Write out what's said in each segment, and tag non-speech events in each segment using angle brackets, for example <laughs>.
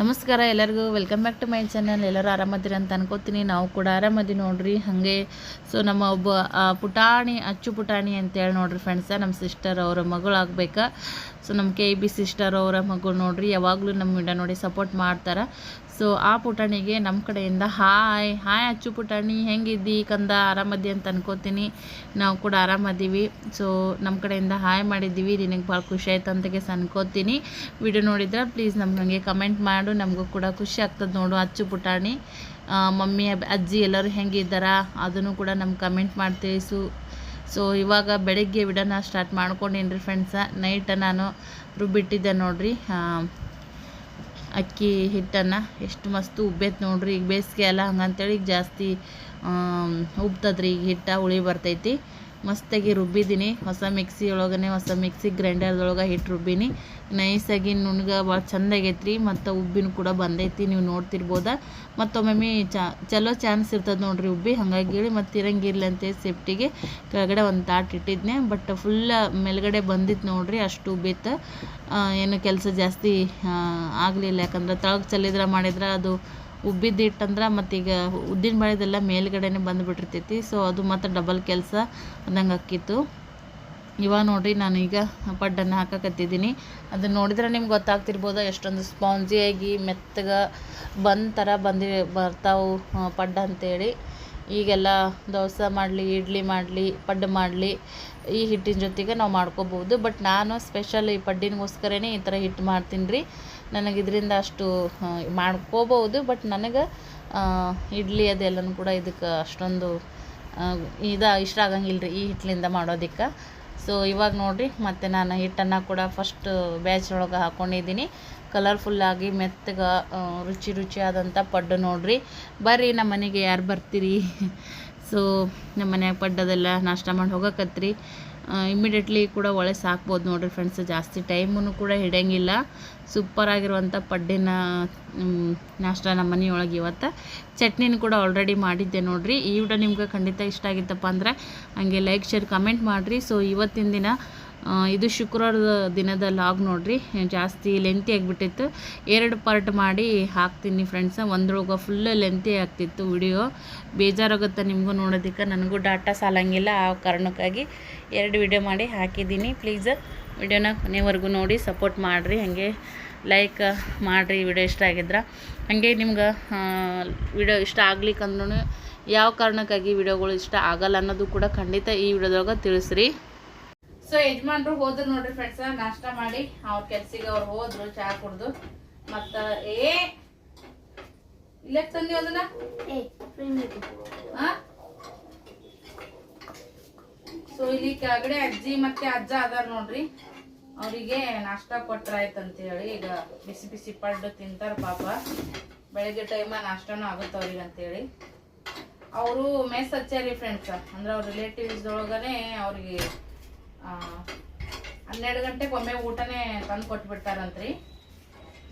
ನಮಸ್ಕಾರ ಎಲ್ಲರಿಗೂ. Welcome back to my channel ಎಲ್ಲರೂ ಆರಾಮದಿರ ಅಂತ ಅನ್ಕೋತೀನಿ. ನಾವು ಕೂಡ ಆರಾಮದಿ ನೋಡ್ರಿ. ಹಾಗೆ ಸೊ ನಮ್ಮ ಒಬ್ಬ ಪುಟಾಣಿ, ಅಚ್ಚು ಪುಟಾಣಿ ಅಂತೇಳಿ ನೋಡ್ರಿ ಫ್ರೆಂಡ್ಸ ನಮ್ಮ ಸಿಸ್ಟರ್ ಅವರ ಮಗಳು ಆಗ್ಬೇಕಾ? ಸೊ ನಮ್ಮ ಕೆ ಬಿ ಸಿಸ್ಟರ್ ಅವರ ಮಗಳು ನೋಡ್ರಿ. ಯಾವಾಗಲೂ ನಮ್ಮ ವಿಡಿಯೋ ನೋಡಿ ಸಪೋರ್ಟ್ ಮಾಡ್ತಾರೆ. ಸೊ ಆ ಪುಟಾಣಿಗೆ ನಮ್ಮ ಕಡೆಯಿಂದ ಹಾಯ್ ಹಾಯ್ ಅಚ್ಚು ಪುಟಾಣಿ, ಹೆಂಗಿದ್ದಿ ಕಂದ? ಆರಾಮದಿ ಅಂತ ಅನ್ಕೋತೀನಿ. ನಾವು ಕೂಡ ಆರಾಮದೀವಿ. ಸೊ ನಮ್ಮ ಕಡೆಯಿಂದ ಹಾಯ್ ಮಾಡಿದ್ದೀವಿ. ನಿನಗೆ ಭಾಳ ಖುಷಿ ಆಯ್ತು ಅಂತ ಕೇಸ್ ಅನ್ಕೋತೀನಿ. ವಿಡಿಯೋ ನೋಡಿದ್ರೆ ಪ್ಲೀಸ್ ನಮ್ಗೆ ಹಂಗೆ ಕಮೆಂಟ್ ಮಾಡು. ನಮಗೂ ಕೂಡ ಖುಷಿ ಆಗ್ತದೆ ನೋಡು ಅಚ್ಚು ಪುಟಾಣಿ. ಮಮ್ಮಿ, ಅಜ್ಜಿ ಎಲ್ಲರೂ ಹೆಂಗಿದ್ದಾರ? ಅದನ್ನು ಕೂಡ ನಮ್ಗೆ ಕಮೆಂಟ್ ಮಾಡಿ ತಿಳಿಸು ಸೊ ಇವಾಗ ಬೆಳಗ್ಗೆ ವಿಡೋನ ಸ್ಟಾರ್ಟ್ ಮಾಡ್ಕೊಂಡೇನ್ರಿ ಫ್ರೆಂಡ್ಸ ನೈಟ್ ನಾನು ರುಬ್ಬಿಟ್ಟಿದ್ದೆ ನೋಡಿರಿ. ಅಕ್ಕಿ ಹಿಟ್ಟನ್ನು ಎಷ್ಟು ಮಸ್ತ್ ಉಬ್ಬೇತು ನೋಡ್ರಿ. ಈಗ ಬೇಸಿಗೆ ಅಲ್ಲ, ಹಂಗಂತೇಳಿ ಈಗ ಜಾಸ್ತಿ ಉಬ್ತದ್ರಿ. ಈಗ ಹಿಟ್ಟ ಹುಳಿ ಬರ್ತೈತಿ. ಮಸ್ತಾಗಿ ರುಬ್ಬಿದ್ದೀನಿ. ಹೊಸ ಮಿಕ್ಸಿ ಒಳಗನೆ, ಹೊಸ ಮಿಕ್ಸಿ ಗ್ರೈಂಡರ್ದೊಳಗೆ ಹಿಟ್ಟು ರುಬ್ಬಿನಿ. ನೈಸಾಗಿ ನುಣ್ಗ ಭಾಳ ಚಂದ ರೀ ಮತ್ತು ಉಬ್ಬಿನೂ ಕೂಡ ಬಂದೈತಿ, ನೀವು ನೋಡ್ತಿರ್ಬೋದ. ಮತ್ತೊಮ್ಮೆ ಚಾ, ಚಲೋ ಚಾನ್ಸ್ ಇರ್ತದೆ ನೋಡ್ರಿ ಉಬ್ಬಿ. ಹಾಗಾಗಿ ಹೇಳಿ, ಮತ್ತು ಇರಂಗಿರ್ಲಿ ಅಂತ ಸೇಫ್ಟಿಗೆ ಕೆಳಗಡೆ ಒಂದು ತಾಟ್ ಇಟ್ಟಿದ್ನೆ. ಬಟ್ ಫುಲ್ ಮೇಲ್ಗಡೆ ಬಂದಿತ್ತು ನೋಡ್ರಿ ಅಷ್ಟು ಉಬ್ಬಿತ್ತು ಏನು ಕೆಲಸ ಜಾಸ್ತಿ ಆಗಲಿಲ್ಲ. ಯಾಕಂದ್ರೆ ತಳಗೆ ಚೆಲ್ಲಿದ್ರೆ ಮಾಡಿದ್ರೆ ಅದು ಉಬ್ಬಿದ್ದು ಹಿಟ್ಟಂದ್ರೆ ಮತ್ತೀಗ ಉದ್ದಿನ ಬೇಳೆದೆಲ್ಲ ಮೇಲ್ಗಡೆನೇ ಬಂದುಬಿಟ್ಟಿರ್ತೈತಿ. ಸೊ ಅದು ಮತ್ತು ಡಬಲ್ ಕೆಲಸ ಅಂದಂಗೆ ಆಕ್ಕಿತ್ತು ಇವಾಗ ನೋಡಿರಿ ಈಗ ಪಡ್ಡನ್ನು ಹಾಕಕತ್ತಿದ್ದೀನಿ. ಅದನ್ನು ನೋಡಿದ್ರೆ ನಿಮ್ಗೆ ಗೊತ್ತಾಗ್ತಿರ್ಬೋದು, ಎಷ್ಟೊಂದು ಸ್ಪಾಂಜಿಯಾಗಿ ಮೆತ್ತಗೆ ಬಂದ ಥರ ಬಂದಿ ಬರ್ತಾವು ಪಡ್ಡ ಅಂತೇಳಿ. ಈಗೆಲ್ಲ ದೋಸೆ ಮಾಡಲಿ, ಇಡ್ಲಿ ಮಾಡಲಿ, ಪಡ್ಡು ಮಾಡಲಿ, ಈ ಹಿಟ್ಟಿನ ಜೊತೆಗೆ ನಾವು ಮಾಡ್ಕೋಬೋದು. ಬಟ್ ನಾನು ಸ್ಪೆಷಲ್ ಈ ಪಡ್ಡಿನಗೋಸ್ಕರನೇ ಈ ಥರ ಹಿಟ್ಟು ಮಾಡ್ತೀನಿ ರೀ ನನಗೆ ಇದರಿಂದ ಅಷ್ಟು ಮಾಡ್ಕೋಬೋದು ಬಟ್ ನನಗೆ ಇಡ್ಲಿ ಅದೆಲ್ಲನೂ ಕೂಡ ಇದಕ್ಕೆ ಅಷ್ಟೊಂದು ಇದು ಇಷ್ಟ ಆಗಂಗಿಲ್ಲ ರೀ ಈ ಹಿಟ್ಲಿಂದ ಮಾಡೋದಕ್ಕೆ. ಸೊ ಇವಾಗ ನೋಡಿರಿ, ಮತ್ತು ನಾನು ಹಿಟ್ಟನ್ನು ಕೂಡ ಫಸ್ಟ್ ಬ್ಯಾಚ್ ಒಳಗೆ ಹಾಕ್ಕೊಂಡಿದ್ದೀನಿ ಕಲರ್ಫುಲ್ಲಾಗಿ ಮೆತ್ತಗ ರುಚಿ ರುಚಿಯಾದಂಥ ಪಡ್ಡು ನೋಡಿರಿ. ಬರ್ರಿ, ನಮ್ಮ ಮನೆಗೆ ಯಾರು ಬರ್ತೀರಿ? <laughs> ಸೊ ನಮ್ಮ ಮನ್ಯಾಗ ಪಡ್ಡದೆಲ್ಲ ನಾಷ್ಟ ಮಾಡಿ ಹೋಗಕತ್ರಿ. ಇಮಿಡಿಯೇಟ್ಲಿ ಕೂಡ ಒಳೆ ಸಾಕ್ಬೋದು ನೋಡಿರಿ ಫ್ರೆಂಡ್ಸ್ ಜಾಸ್ತಿ ಟೈಮೂ ಕೂಡ ಹಿಡಿಯಂಗಿಲ್ಲ. ಸೂಪರ್ ಆಗಿರುವಂಥ ಪಡ್ಡಿನ ನಾಷ್ಟ ನಮ್ಮ ಮನೆಯೊಳಗೆ ಇವತ್ತು. ಚಟ್ನಿನ ಕೂಡ ಆಲ್ರೆಡಿ ಮಾಡಿದ್ದೆ ನೋಡಿರಿ. ಈ ವಿಡಿಯೋ ನಿಮ್ಗೆ ಖಂಡಿತ ಇಷ್ಟ ಆಗಿತ್ತಪ್ಪ ಅಂದ್ರೆ, ಹಂಗೆ ಲೈಕ್ ಶೇರ್ ಕಮೆಂಟ್ ಮಾಡಿರಿ. ಸೊ ಇವತ್ತಿನ ದಿನ ಇದು ಶುಕ್ರವಾರದ ದಿನದ ಲಾಗ್ ನೋಡ್ರಿ. ಜಾಸ್ತಿ ಲೆಂತಿ ಆಗಿಬಿಟ್ಟಿತ್ತು. ಎರಡು ಪಾರ್ಟ್ ಮಾಡಿ ಹಾಕ್ತೀನಿ ಫ್ರೆಂಡ್ಸ ಒಂದ್ರೊಳಗೆ ಫುಲ್ ಲೆಂತಿ ಆಗ್ತಿತ್ತು ವಿಡಿಯೋ ಬೇಜಾರಾಗುತ್ತೆ ನಿಮಗೂ ನೋಡೋದಕ್ಕೆ. ನನಗೂ ಡಾಟಾ ಸಾಲಂಗಿಲ್ಲ. ಆ ಕಾರಣಕ್ಕಾಗಿ ಎರಡು ವಿಡಿಯೋ ಮಾಡಿ ಹಾಕಿದ್ದೀನಿ. ಪ್ಲೀಸ್ ವಿಡಿಯೋನ ಕೊನೆವರೆಗೂ ನೋಡಿ ಸಪೋರ್ಟ್ ಮಾಡಿರಿ. ಹಾಗೆ ಲೈಕ್ ಮಾಡಿರಿ ವಿಡಿಯೋ ಇಷ್ಟ ಆಗಿದ್ರೆ. ಹಾಗೆ ನಿಮ್ಗೆ ವಿಡಿಯೋ ಇಷ್ಟ ಆಗ್ಲಿಕ್ಕಂದ್ರೂ ಯಾವ ಕಾರಣಕ್ಕಾಗಿ ವಿಡಿಯೋಗಳು ಇಷ್ಟ ಆಗಲ್ಲ ಅನ್ನೋದು ಕೂಡ ಖಂಡಿತ ಈ ವಿಡಿಯೋದೊಳಗೆ ತಿಳಿಸ್ರಿ. ಸೊ ಯಜಮಾನ್ರು ಹೋದ್ರು ನೋಡ್ರಿ ಫ್ರೆಂಡ್ಸ್ ನಾಷ್ಟ ಮಾಡಿ. ಅವ್ರ ಕೆಲ್ಸಿಗೆ ಅವ್ರು ಹೋದ್ರು ಚಹಾ ಕುಡ್ದು. ಮತ್ತ ಏ ಇಲ್ಲೇ ತಂದಿ ಅದನ್ನ? ಸೊ ಇಲ್ಲಿ ಕೆಳಗಡೆ ಅಜ್ಜಿ ಮತ್ತೆ ಅಜ್ಜ ಅದಾರ ನೋಡ್ರಿ. ಅವರಿಗೆ ನಾಷ್ಟ ಕೊಟ್ರಾಯ್ತಂತ ಅಂತ ಹೇಳಿ ಈಗ ಬಿಸಿ ಬಿಸಿ ಪಡ್ಡು ತಿಂತಾರ ಪಾಪ. ಬೆಳಗ್ಗೆ ಟೈಮ ನಾಷ್ಟನೂ ಆಗುತ್ತೆ ಅವ್ರಿಗೆ ಅಂತೇಳಿ. ಅವರು ಮೇಸ್ ಹಚ್ಚಾರಿ ಫ್ರೆಂಡ್ಸ್ ಅಂದ್ರೆ ಅವ್ರ ರಿಲೇಟಿವ್ಸ್ ಒಳಗನೆ ಅವ್ರಿಗೆ ಹನ್ನೆರಡು ಗಂಟೆಗೆ ಒಮ್ಮೆ ಊಟನೇ ತಂದು ಕೊಟ್ಬಿಡ್ತಾರಂತ್ರಿ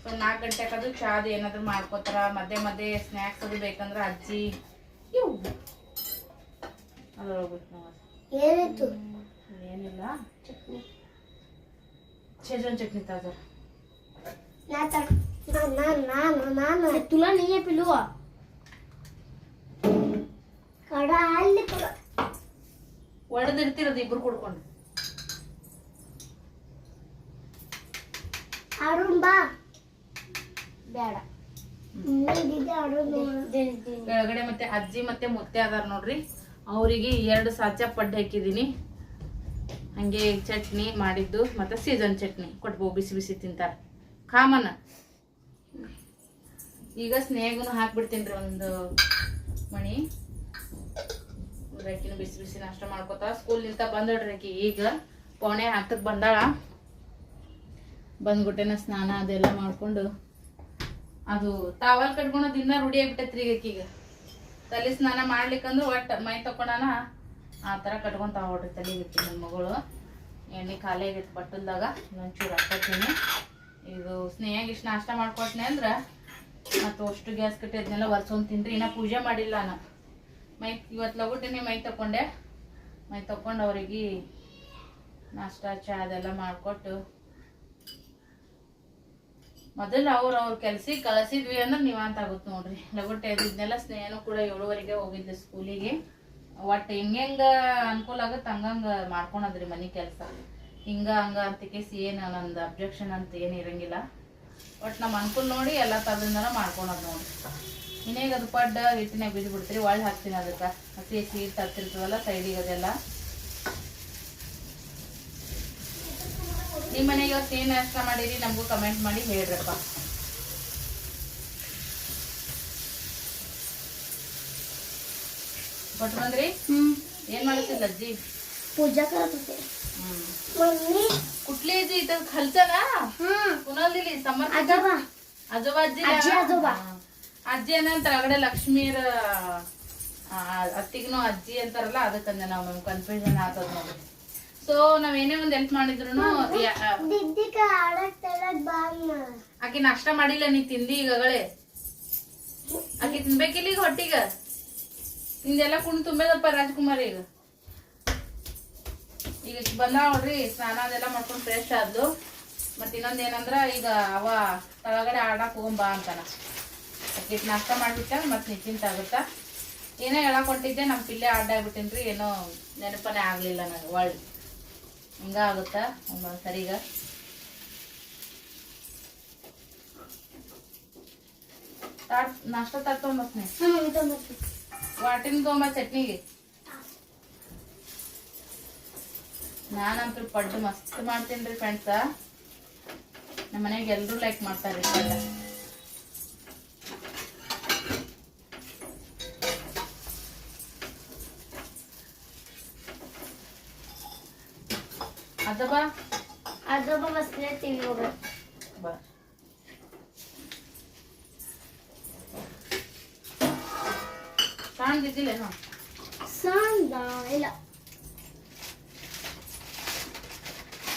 ಸೊ ನಾಲ್ಕು ಗಂಟೆಗೆ ಅದು ಚಾದು ಏನಾದ್ರು ಮಾಡ್ಕೋತಾರ ಮಧ್ಯೆ ಮಧ್ಯೆ ಸ್ನ್ಯಾಕ್ಸ್ ಅದು ಬೇಕಂದ್ರೆ ಅಜ್ಜಿ ಇವು ಅದ್ರೊಳಗೆ ಬಿಟ್ಟು ನಾವು ಏನಿತ್ತು ಏನಿಲ್ಲ ಶೇಜನ್ ಚಟ್ನಿ ತಾಜಾ ನಾನು ನಾನು ನಾನು ನಾನು तुला नहीं है पिलू ಕಡ ಅಲ್ಲಿ ಕಡ ಒಡೆದಿರ್ತಿರೋದು ಇಬ್ರು ಕುಡ್ಕೊಂಡು ಅರುಣ್ ಬಾ. ಬೇಡ. ನೀಡಿದ್ದೆ ಅರುಣ್ ಕೆಳಗಡೆ ಮತ್ತೆ ಅಜ್ಜಿ ಮತ್ತೆ ಮುತ್ತೆ ಅದಾರ ನೋಡ್ರಿ. ಅವರಿಗೆ ಎರಡು ಸಾಚ ಪಡ್ಡೆ ಹಾಕಿದೀನಿ ಹಂಗೆ ಚಟ್ನಿ ಮಾಡಿದ್ದು ಮತ್ತೆ ಸೀಸನ್ ಚಟ್ನಿ ಕೊಟ್ಬೋ ಬಿಸಿ ಬಿಸಿ ತಿಂತಾರ. ಕಾಮನ್. ಈಗ ಸ್ನೇಹಗೂ ಹಾಕ್ಬಿಡ್ತೀನಿ ರೀ ಒಂದು ಮಣಿ. ಆಕಿನ ಬಿಸಿ ಬಿಸಿ ನಾಷ್ಟ ಮಾಡ್ಕೋತ ಸ್ಕೂಲ್ ನಿಂತ ಆಕಿ ಈಗ. ಪೋಣೆ ಹತ್ತಕ್ಕೆ ಬಂದಾಳ. ಬಂದ್ಬಿಟ್ಟೆನ ಸ್ನಾನ ಅದೆಲ್ಲ ಮಾಡ್ಕೊಂಡು ಅದು ತಾವಲ್ ಕಟ್ಕೊಂಡು ದಿನ ರೂಢಿ ಆಗ್ಬಿಟ್ಟೈತ್ರಿ ಈಗ ತಲೆ ಸ್ನಾನ ಮಾಡ್ಲಿಕ್ಕಂದ್ರೆ ಒಟ್ಟು ಮೈ ತಕೊಂಡಾನ ಆ ಥರ ಕಟ್ಕೊಂತಾವ ತಲೆ ತಲೆಗೆ ನನ್ನ ಮಗಳು. ಎಣ್ಣೆ ಖಾಲಿ ಆಗೈತೆ ಬಟ್ಟಲ್ದಾಗ, ಇನ್ನೊಂಚೂರು ಹಾಕೋತೀನಿ ಇದು ಸ್ನೇಹ ಇಷ್ಟು ನಾಷ್ಟ ಮಾಡ್ಕೊಟ್ನೆ ಅಂದ್ರೆ ಮತ್ತು ಅಷ್ಟು ಗ್ಯಾಸ್ ಕಟ್ಟಿದ್ನೆಲ್ಲ ಒರ್ಸ್ಕೊಂಡ್ ತಿನ್ರಿ. ಇನ್ನೂ ಪೂಜೆ ಮಾಡಿಲ್ಲ ನಾನು. ಮೈ ಇವತ್ತು ಲಗುಟ್ಟಿನಿ ಮೈ ತಕೊಂಡೆ. ಮೈ ತಕೊಂಡು ಅವ್ರಿಗೆ ನಾಷ್ಟ, ಚಾ ಅದೆಲ್ಲ ಮಾಡಿಕೊಟ್ಟು ಮೊದಲು ಅವ್ರ ಅವ್ರ ಕೆಲ್ಸಕ್ಕೆ ಕಲಸಿದ್ವಿ ಅಂದ್ರೆ ನೀವಂತ ಆಗುತ್ತೆ ನೋಡ್ರಿ. ಲಗೋಟೆ ಇದನ್ನೆಲ್ಲ ಸ್ನೇಹನೂ ಕೂಡ ಏಳುವರೆಗೆ ಹೋಗಿದ್ದೆ ಸ್ಕೂಲಿಗೆ. ಒಟ್ಟು ಹೆಂಗೆಂಗ ಅನುಕೂಲ ಆಗುತ್ತೆ ಹಂಗಂಗ ಮಾಡ್ಕೊಳದ್ರಿ ಮನೆ ಕೆಲಸ. ಹಿಂಗ ಹಂಗ ಅಂತ ಕೇಸ್ ಏನು ನಂದು ಅಬ್ಜೆಕ್ಷನ್ ಅಂತ ಏನು ಇರಂಗಿಲ್ಲ. ಒಟ್ಟು ನಮ್ಮ ಅನುಕೂಲ ನೋಡಿ ಎಲ್ಲ ಥರದಿಂದನ ಮಾಡ್ಕೊಳೋದು ನೋಡ್ರಿ. ಇನ್ನೇಗ ಅದು ಪಡ್ಡ ಹಿಟ್ಟಿನಾಗ ಬಿದ್ದು ಬಿಡ್ತೀರಿ ಒಳ್ಳೆ ಹಾಕ್ತೀನಿ ಅದಕ್ಕೆ. ಹಸಿ ಹಸಿ ಹಿಟ್ಟು ಸೈಡಿಗೆ ಅದೆಲ್ಲ. ನಿಮ್ಮ ಮನೆಗೆ ಇವತ್ತು ಏನು ನಾಷ್ಟ ಮಾಡಿರಿ ನಮಗೂ ಕಮೆಂಟ್ ಮಾಡಿ ಹೇಳ್ರಪ್ಪ ಕೊಟ್ಟು ಬಂದ್ರಿ हम्म ಏನ್ ಮಾಡ್ತಿಲ್ಲ ಅಜ್ಜಿ पूजा करत होते हम्म. मम्मी कुठली अज्जी इथं खालचं ना हा कुणाला दिली समर्थ आजोबा आजोबा आजी आजी, आजोबा. ಅಜ್ಜಿ ಏನಂತಾರ ಆಗಡೆ ಲಕ್ಷ್ಮೀರ ಆ, ಅತ್ತಿಗ್ನು ಅಜ್ಜಿ ಅಂತಾರಲ್ಲ ಅದಕ್ಕಂದೆ ನಾವು ಕನ್ಫ್ಯೂಷನ್ ಆಗ್ತದ ನೋಡಿ ಸೊ ನಾವೇನೇ ಒಂದ್ ಹೆಲ್ಪ್ ಮಾಡಿದ್ರು ಆಕೆ ನಾಷ್ಟ ಮಾಡಿಲ್ಲ ನೀ ತಿಂದಿ ಈಗಗಳೇ ಆಕೆ ತಿನ್ಬೇಕಿಲ್ಲ ಈಗ ಹೊಟ್ಟಿಗ. ನಿಂದೆಲ್ಲ ಕುಣ್ ತುಂಬದಪ್ಪ ರಾಜ್ಕುಮಾರ್ ಈಗ. ಈಗ ಬಂದ ನೋಡ್ರಿ ಸ್ನಾನ ಅದೆಲ್ಲ ಮಾಡ್ಕೊಂಡು ಫ್ರೆಶ್ ಆದ್ದು ಮತ್ತೆ ಇನ್ನೊಂದ್ ಏನಂದ್ರ ಈಗ ಅವ ತಳಗಡೆ ಆಡಕ್ ಹೋಗಂಬಾ ಅಂತಾನ. ಅಕ್ಕಿಟ್ ನಾಷ್ಟ ಮಾಡ್ಬಿಟ್ಟ ಮತ್ತೆ ನಿಶ್ಚಿಂತ ಆಗುತ್ತಾ ಏನೋ ಹೇಳಕ್ ನಮ್ ನಮ್ಮ ಪಿಲ್ಲೆ ಅಡ್ಡ ಆಗ್ಬಿಟ್ಟಿನ್ರಿ ಏನೋ ನೆನಪನೇ ಆಗ್ಲಿಲ್ಲ ನನಗೆ ಒಳ್ಳೆ. ಹಿಂಗ ಆಗುತ್ತಾ ಒಂದೊಂದು ಸರಿಗ. ನಾಷ್ಟ ತಾಟ್ ತೊಗೊಂಬತ್ನಿ ವಾಟಿನ ತೊಗೊಂಬ ಚಟ್ನಿಗೆ. ನಾನಂತೂ ಪಡ್ಡು ಮಸ್ತ್ ಮಾಡ್ತೀನಿ ರೀ ಫ್ರೆಂಡ್ಸ ನಮ್ಮ ಮನೆಗೆ ಎಲ್ಲರೂ ಲೈಕ್ ಮಾಡ್ತಾರೆ ಅದ ಬಾ आजोबा बसले टीव्ही बघत बा सांगितले ना सांगायला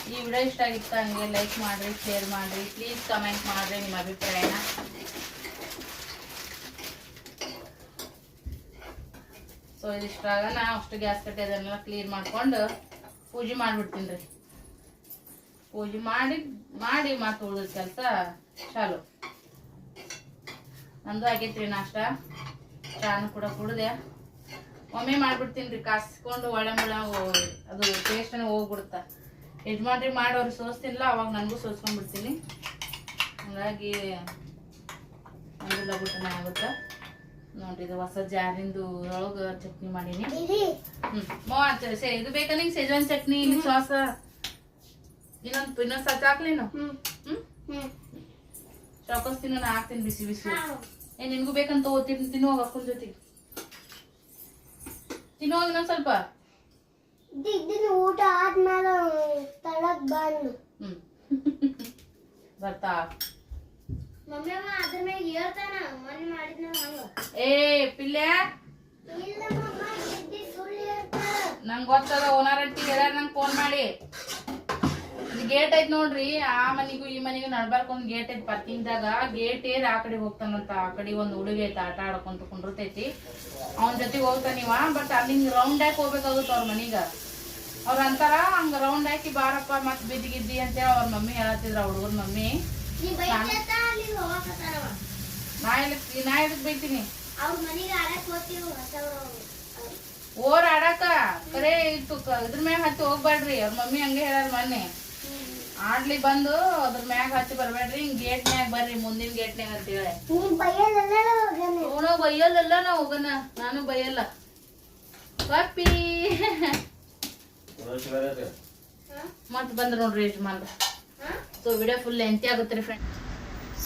ಈ ವಿಡಿಯೋ ಇಷ್ಟ ಆಗಿತ್ತು ಹಂಗೆ ಲೈಕ್ ಮಾಡ್ರಿ ಶೇರ್ ಮಾಡ್ರಿ ಪ್ಲೀಸ್ ಕಮೆಂಟ್ ಮಾಡ್ರಿ ನಿಮ್ಮ ಅಭಿಪ್ರಾಯನ ಸೊ ಇದಿಷ್ಟಾಗ ನಾ ಅಷ್ಟು ಗ್ಯಾಸ್ ಕಟ್ಟೆ ಅದನ್ನೆಲ್ಲ ಕ್ಲೀನ್ ಮಾಡ್ಕೊಂಡು ಪೂಜೆ ಮಾಡ್ಬಿಡ್ತೀನಿ ರೀ ಪೂಜೆ ಮಾಡಿ ಮಾಡಿ ಮತ್ತೆ ಉಳಿದ ಕೆಲಸ ಚಾಲು. ನಂದು ಆಗೈತ್ರಿ ನಾಷ್ಟ. ಚಾನು ಕೂಡ ಕುಡ್ದೆ. ಒಮ್ಮೆ ಮಾಡ್ಬಿಡ್ತೀನಿ ರೀ, ಕಾಸ್ಕೊಂಡು ಒಳ್ಳೆ ಮುಳ್ಳ ಅದು ಟೇಸ್ಟನ್ನು ಹೋಗ್ಬಿಡುತ್ತ. ಯಜಮಾನ್ರಿ ಮಾಡೋರು ಸೋಸ್ತಿಲ್ಲ, ಅವಾಗ ನನಗೂ ಸೋಸ್ಕೊಂಡ್ಬಿಡ್ತೀನಿ. ಹಂಗಾಗಿ ಒಂದು ಲಗುಟನೆ ಆಗುತ್ತೆ ನೋಡ್ರಿ ಇದು ಹೊಸ ಜಾರಿಂದು ಒಳಗೆ ಚಟ್ನಿ ಮಾಡೀನಿ. ಹ್ಞೂ ಸೇ, ಇದು ಬೇಕಾ ನಿಂಗೆ ಸೆಜ್ವಾನ್ ಚಟ್ನಿ ಸಾಸ? ಇನ್ನೊಂದು ಇನ್ನೊಂದು ಸಚ್ ಹಾಕ್ಲೇನು ಚಾಕೋಸ್ ತಿನ್ನೋಣ ಹಾಕ್ತೀನಿ ಬಿಸಿ ಬಿಸಿ. ಏ ನಿನ್ಗೂ ಬೇಕಂತ ಓದ್ತೀನಿ ತಿನ್ನುವಾಗ ಅಕ್ಕನ ಜೊತೆ. ತಿನ್ನುವಾಗ ಇನ್ನೊಂದು ಸ್ವಲ್ಪ? ಊಟ ಆದ್ಮೇಲೆ ತಳಕ್ ಬಂದು <laughs> ಬರ್ತಾ? ಮಮ್ಮಿ ಏ ಪಿಲ್ಲೆ. ನಂಗೆ ಗೊತ್ತದ ಓನರ್ ಅಂತಿಗೆ ನಂಗೆ ಫೋನ್ ಮಾಡಿ. ಗೇಟ್ ಐತ್ ನೋಡ್ರಿ ಆ ಮನಿಗೂ ಈ ಮನಿಗೂ ನಡ್ಬಾರ್ಕೊಂಡ್ ಒಂದ್ ಗೇಟ್ ಐತ್ ಪತ್ತಿಂದಾಗ ಗೇಟ್ ಏರ್ ಆ ಕಡೆ ಹೋಗ್ತಾನಂತ ಆ ಕಡೆ ಒಂದ್ ಹುಡುಗಿ ಐತ ಆಟ ಆಡ್ಕೊಂತ ಕುಂಡಿರ್ತೈತಿ ಅವನ ಜೊತೆ ಹೋಗ್ತಾನಿವ ಬಟ್ ಅಲ್ಲಿ ರೌಂಡ್ ಹಾಕಿ ಹೋಗ್ಬೇಕಾಗುತ್ತೆ ಅವ್ರ ಮನಿಗ. ಅವ್ರ ಅಂತಾರ ಹಂಗ ರೌಂಡ್ ಹಾಕಿ ಬಾರಪ್ಪ ಮತ್ ಬಿದ್ದಿ ಗಿದ್ದಿ ಅಂತೇಳಿ ಅವ್ರ ಮಮ್ಮಿ ಹೇಳತ್ತಿದ್ರ ಹುಡುಗರ ಮಮ್ಮಿ. ನೀ ಎದಕ್ ನಾ ಎದಕ್ ಬೈತೀನಿ? ಓರ್ ಆಡಾಕ ಕರೆ ಇತ್ತು ಇದ್ರ ಮ್ಯಾಗ ಹತ್ತಿ ಹೋಗ್ಬ್ಯಾಡ್ರಿ ಅವ್ರ ಮಮ್ಮಿ ಹಂಗೆ ಹೇಳಾರ ಮೊನ್ನೆ. ಆಡ್ಲಿ ಬಂದು ಅದ್ರ ಮ್ಯಾಗ ಹಚ್ಚಿ ಬರ್ಬೇಡ್ರಿ ಹಿಂಗ್ ಗೇಟ್ ಮ್ಯಾಗ ಬರ್ರಿ ಮುಂದಿನ ಗೇಟ್ನ್ಯಾಗ ಅಂತ ಹೇಳಿ ಅವನು ಬೈಯಲ್ಲ ನಾ ಹೋಗನ ನಾನು ಬೈಯಲ್ಲ. ಪಪ್ಪಿ. ಮತ್ ಬಂದ್ರ ನೋಡ್ರಿ ಯಜಮಾನ್ರ. ಸೊ ವಿಡಿಯೋ ಫುಲ್ ಎಂತಿ ಆಗುತ್ತೆ ರೀ ಫ್ರೆಂಡ್